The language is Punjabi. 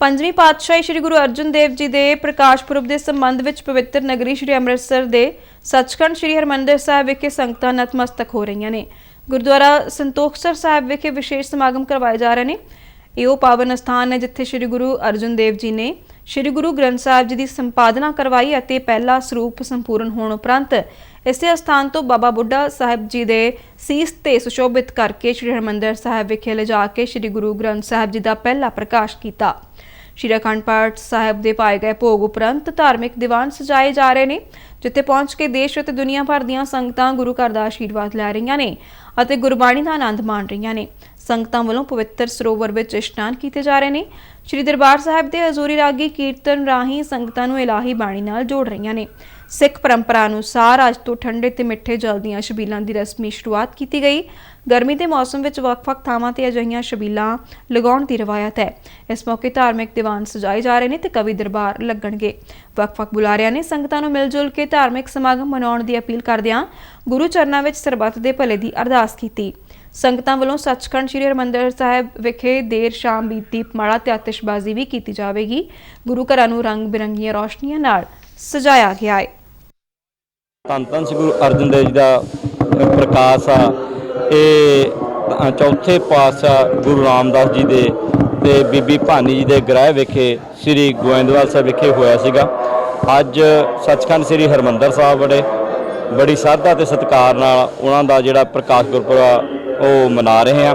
ਪੰਜਵੀਂ ਪਾਤਸ਼ਾਹੀ ਸ੍ਰੀ ਗੁਰੂ ਅਰਜਨ ਦੇਵ ਜੀ ਦੇ ਪ੍ਰਕਾਸ਼ ਪੁਰਬ ਦੇ ਸੰਬੰਧ ਵਿੱਚ ਪਵਿੱਤਰ ਨਗਰੀ ਸ੍ਰੀ ਅੰਮ੍ਰਿਤਸਰ ਦੇ ਸੱਚਖੰਡ ਸ੍ਰੀ ਹਰਿਮੰਦਰ ਸਾਹਿਬ ਵਿਖੇ ਸੰਗਤਾਂ ਨਤਮਸਤਕ ਹੋ ਰਹੀਆਂ ਨੇ। ਗੁਰਦੁਆਰਾ ਸੰਤੋਖਸਰ ਸਾਹਿਬ ਵਿਖੇ ਵਿਸ਼ੇਸ਼ ਸਮਾਗਮ ਕਰਵਾਏ ਜਾ ਰਹੇ ਨੇ। ਇਹ ਉਹ ਪਾਵਨ ਸਥਾਨ ਹੈ ਜਿੱਥੇ ਸ੍ਰੀ ਗੁਰੂ ਅਰਜਨ ਦੇਵ ਜੀ ਨੇ ਸ੍ਰੀ ਗੁਰੂ ਗ੍ਰੰਥ ਸਾਹਿਬ ਜੀ ਦੀ ਸੰਪਾਦਨਾ ਕਰਵਾਈ ਅਤੇ ਪਹਿਲਾ ਸਰੂਪ ਸੰਪੂਰਨ ਹੋਣ ਉਪਰੰਤ ਇਸੇ ਸਥਾਨ ਤੋਂ ਬਾਬਾ ਬੁੱਢਾ ਸਾਹਿਬ ਜੀ ਦੇ ਸੀਸ ਤੇ ਸੁਸ਼ੋਭਿਤ ਕਰਕੇ ਸ੍ਰੀ ਹਰਿਮੰਦਰ ਸਾਹਿਬ ਵਿਖੇ ਲਿਜਾ ਕੇ ਸ੍ਰੀ ਗੁਰੂ ਗ੍ਰੰਥ ਸਾਹਿਬ ਜੀ ਦਾ ਪਹਿਲਾ ਪ੍ਰਕਾਸ਼ ਕੀਤਾ। ਸ਼੍ਰੀ ਅਖੰਡ ਪਾਠ ਸਾਹਿਬ ਦੇ ਪਾਏ ਗਏ ਭੋਗ ਉਪਰੰਤ ਧਾਰਮਿਕ ਦੀਵਾਨ ਸਜਾਏ ਜਾ ਰਹੇ ਨੇ, ਜਿੱਥੇ ਪਹੁੰਚ ਕੇ ਦੇਸ਼ ਅਤੇ ਦੁਨੀਆ ਭਰ ਦੀਆਂ ਸੰਗਤਾਂ ਗੁਰੂ ਘਰ ਦਾ ਆਸ਼ੀਰਵਾਦ ਲੈ ਰਹੀਆਂ ਨੇ ਅਤੇ ਗੁਰਬਾਣੀ ਦਾ ਆਨੰਦ ਮਾਣ ਰਹੀਆਂ ਨੇ। ਸੰਗਤਾਂ ਵੱਲੋਂ ਪਵਿੱਤਰ ਸਰੋਵਰ ਵਿੱਚ ਇਸ਼ਨਾਨ ਕੀਤੇ ਜਾ ਰਹੇ ਨੇ। ਸ਼੍ਰੀ ਦਰਬਾਰ ਸਾਹਿਬ ਦੇ ਹਜ਼ੂਰੀ ਰਾਗੀ ਕੀਰਤਨ ਰਾਹੀਂ ਸੰਗਤਾਂ ਨੂੰ ਇਲਾਹੀ ਬਾਣੀ ਨਾਲ ਜੋੜ ਰਹੀਆਂ ਨੇ। ਸਿੱਖ ਪਰੰਪਰਾ ਅਨੁਸਾਰ ਅੱਜ ਤੋਂ ਠੰਡੇ ਤੇ ਮਿੱਠੇ ਜਲ ਦੀਆਂ ਛਬੀਲਾਂ ਦੀ ਰਸਮੀ ਸ਼ੁਰੂਆਤ ਕੀਤੀ ਗਈ। ਗਰਮੀ ਦੇ ਮੌਸਮ ਵਿੱਚ ਵੱਖ-ਵੱਖ ਥਾਵਾਂ ਤੇ ਅਜਿਹੀਆਂ ਛਬੀਲਾਂ ਲਗਾਉਣ ਦੀ ਰਵਾਇਤ ਹੈ। ਇਸ ਮੌਕੇ ਧਾਰਮਿਕ ਦੀਵਾਨ ਸਜਾਏ ਜਾ ਰਹੇ ਨੇ ਤੇ ਕਵੀ ਦਰਬਾਰ ਲੱਗਣਗੇ। ਵੱਖ-ਵੱਖ ਬੁਲਾਰਿਆਂ ਨੇ ਸੰਗਤਾਂ ਨੂੰ ਮਿਲ-ਜੁਲ ਕੇ ਧਾਰਮਿਕ ਸਮਾਗਮ ਮਨਾਉਣ ਦੀ ਅਪੀਲ ਕਰਦਿਆਂ ਗੁਰੂ ਚਰਨਾਂ ਵਿੱਚ ਸਰਬੱਤ ਦੇ ਭਲੇ ਦੀ ਅਰਦਾਸ ਕੀਤੀ। ਸੰਗਤਾਂ ਵੱਲੋਂ ਸੱਚਖੰਡ ਸ੍ਰੀ ਹਰਿਮੰਦਰ ਸਾਹਿਬ ਵਿਖੇ ਦੇਰ ਸ਼ਾਮ ਵੀ ਦੀਪਮਾਲਾ ਤੇ ਆਤਿਸ਼ਬਾਜ਼ੀ ਵੀ ਕੀਤੀ ਜਾਵੇਗੀ। ਗੁਰੂ ਘਰਾਂ ਨੂੰ ਰੰਗ ਬਿਰੰਗੀਆਂ ਰੌਸ਼ਨੀਆਂ ਨਾਲ ਸਜਾਇਆ ਗਿਆ ਹੈ ਧੰਨ ਧੰਨ ਸ੍ਰੀ ਗੁਰੂ ਅਰਜਨ ਦੇਵ ਜੀ ਦਾ ਪ੍ਰਕਾਸ਼ ਆ। ਇਹ ਚੌਥੇ ਪਾਤਸ਼ਾਹ ਗੁਰੂ ਰਾਮਦਾਸ ਜੀ ਦੇ ਤੇ ਬੀਬੀ ਭਾਨੀ ਜੀ ਦੇ ਗ੍ਰਹਿ ਵਿਖੇ ਸ੍ਰੀ ਗੋਇੰਦਵਾਲ ਸਾਹਿਬ ਵਿਖੇ ਹੋਇਆ ਸੀਗਾ। ਅੱਜ ਸੱਚਖੰਡ ਸ੍ਰੀ ਹਰਮੰਦਰ ਸਾਹਿਬ ਬੜੇ, ਬੜੀ ਸ਼ਰਧਾ ਤੇ ਸਤਿਕਾਰ ਨਾਲ ਉਹਨਾਂ ਦਾ ਜਿਹੜਾ ਪ੍ਰਕਾਸ਼ ਗੁਰਪੁਰਬ ਉਹ ਮਨਾ ਰਹੇ ਹਾਂ